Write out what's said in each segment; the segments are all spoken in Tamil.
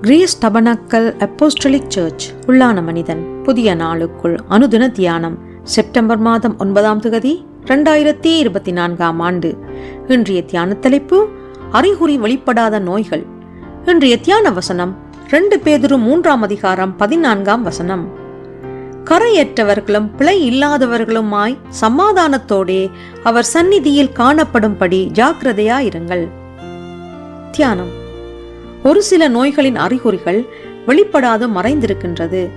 கிரீஸ் டபனக்கல் அப்போஸ்டலிக் சர்ச் உள்ளான மனிதன். புதிய நாளுக்குள் அனுதின தியானம். செப்டம்பர் மாதம் ஒன்பதாம் தேதி இரண்டாயிரத்தி இருபத்தி நான்காம் ஆண்டு. இன்றைய தியான தலைப்பு அறிகுறி வெளிப்படாத நோய்கள். இன்றைய தியான வசனம் ரெண்டு பேதுரு மூன்றாம் அதிகாரம் பதினான்காம் வசனம். கரையற்றவர்களும் பிழை இல்லாதவர்களுமாய் சமாதானத்தோடே அவர் சந்நிதியில் காணப்படும்படி ஜாக்கிரதையாயிருங்கள். தியானம். ஒரு சில நோய்களின் அறிகுறிகள் வெளிப்படாது மறைந்திருக்கின்றது.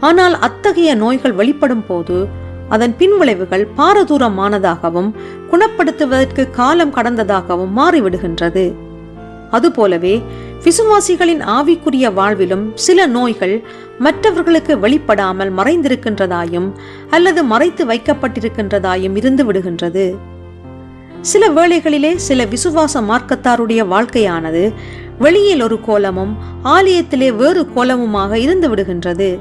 ஆனால் அத்தகைய நோய்கள் வெளிப்படும் போது அதன் பின்விளைவுகள் பாரதூரமானதாகவும் குணப்படுத்துவதற்கு காலம் கடந்ததாகவும் மாறிவிடுகின்றது. அதுபோலவே விசுவாசிகளின் ஆவிக்குரிய வாழ்விலும் சில நோய்கள் மற்றவர்களுக்கு வெளிப்படாமல் மறைந்திருக்கின்றதாயும் அல்லது மறைத்து வைக்கப்பட்டிருக்கின்றதாயும் இருந்து விடுகின்றது. சில வேளைகளிலே சில விசுவாச மார்க்கத்தாருடைய வாழ்க்கையானது வெளியில் ஒரு கோலமும் ஆலயத்திலே வேறு கோலமுமாக இருந்து விடுகின்றது.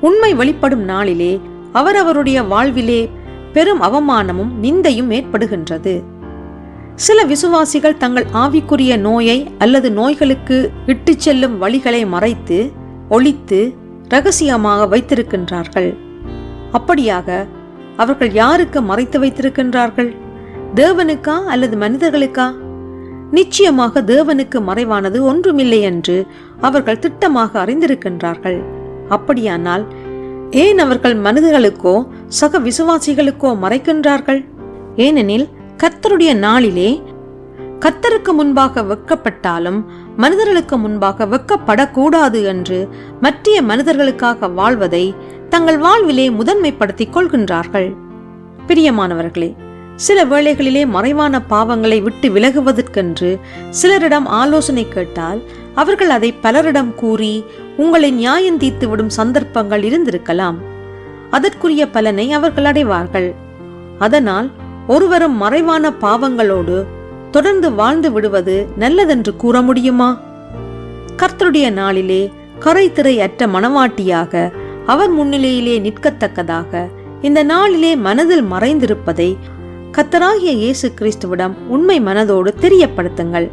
உண்மை வெளிப்படும் நாளிலே அவரவருடைய வாழ்விலே பெரும் அவமானமும் நிந்தையும் ஏற்படுகின்றது. சில விசுவாசிகள் தங்கள் ஆவிக்குரிய நோயை அல்லது நோய்களுக்கு இட்டு செல்லும் வழிகளை மறைத்து ஒழித்து ரகசியமாக வைத்திருக்கின்றார்கள். அப்படியாக அவர்கள் யாருக்கு மறைத்து வைத்திருக்கின்றார்கள்? தேவனுக்கா அல்லது மனிதர்களுக்கா? நிச்சயமாக தேவனுக்கு மறைவானது ஒன்றுமில்லை என்று அவர்கள் திட்டமாக அறிந்திருக்கின்றார்கள். அப்படியானால் ஏன் அவர்கள் மனிதர்களுக்கோ சக விசுவாசிகளுக்கோ மறைக்கின்றார்கள்? ஏனெனில் கர்த்தருடைய நாளிலே கர்த்தருக்கு முன்பாக வெக்கப்பட்டாலும் மனிதர்களுக்கு முன்பாக வெக்கப்படக்கூடாது என்று மற்ற மனிதர்களுக்காக வாழ்வதை தங்கள் வாழ்விலே முதன்மைப்படுத்திக் கொள்கின்றார்கள். பிரியமானவர்களே சில வேளைகளிலே மறைவான பாவங்களை விட்டு விலகுவதற்கென்று சிலரிடம் ஆலோசனை கேட்டால் அவர்கள் அதை பலரிடம் கூறி உங்களை நியாயம் தீர்த்து விடும் சந்தர்ப்பங்கள் இருந்திருக்கலாம். அதற்குரிய பலனை அவர்கள் அடைவார்கள். அதனால் ஒருவரும் மறைவான பாவங்களோடு தொடர்ந்து வாழ்ந்து விடுவது நல்லதென்று கூற முடியுமா? கர்த்தருடைய நாளிலே கரை திரை அற்ற மனவாட்டியாக அவர் முன்னிலையிலே நிற்கத்தக்கதாக இந்த நாளிலே மனதில் மறைந்திருப்பதை கத்தராகிய இயேசு கிறிஸ்துவிடம் உண்மை மனதோடு தெரியப்படுத்துங்கள்.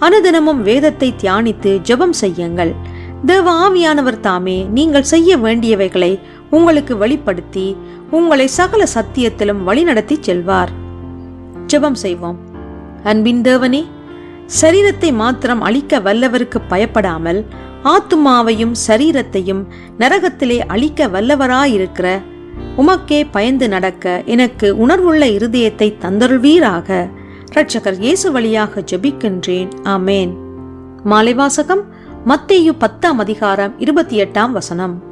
அனுதினமும் வேதத்தை தியானித்து ஜெபம் செய்யுங்கள். தேவ ஆவியானவர் தாமே நீங்கள் செய்ய வேண்டியவைகளை உங்களுக்கு வெளிப்படுத்தி உங்களை சகல சத்தியத்திலும் வழிநடத்தி செல்வார். ஜெபம் செய்வோம். அன்பின் தேவனே சரீரத்தை மாத்திரம் அழிக்க வல்லவருக்கு பயப்படாமல் ஆத்துமாவையும் சரீரத்தையும் நரகத்திலே அழிக்க வல்லவராயிருக்கிற உமக்கே பயந்து நடக்க எனக்கு உணர்வுள்ள இருதயத்தை தந்தருள்வீராக. ரட்சகர் இயேசு வழியாக ஜபிக்கின்றேன். ஆமேன். மாலைவாசகம் மத்தேயு பத்தாம் அதிகாரம் இருபத்தி எட்டாம் வசனம்.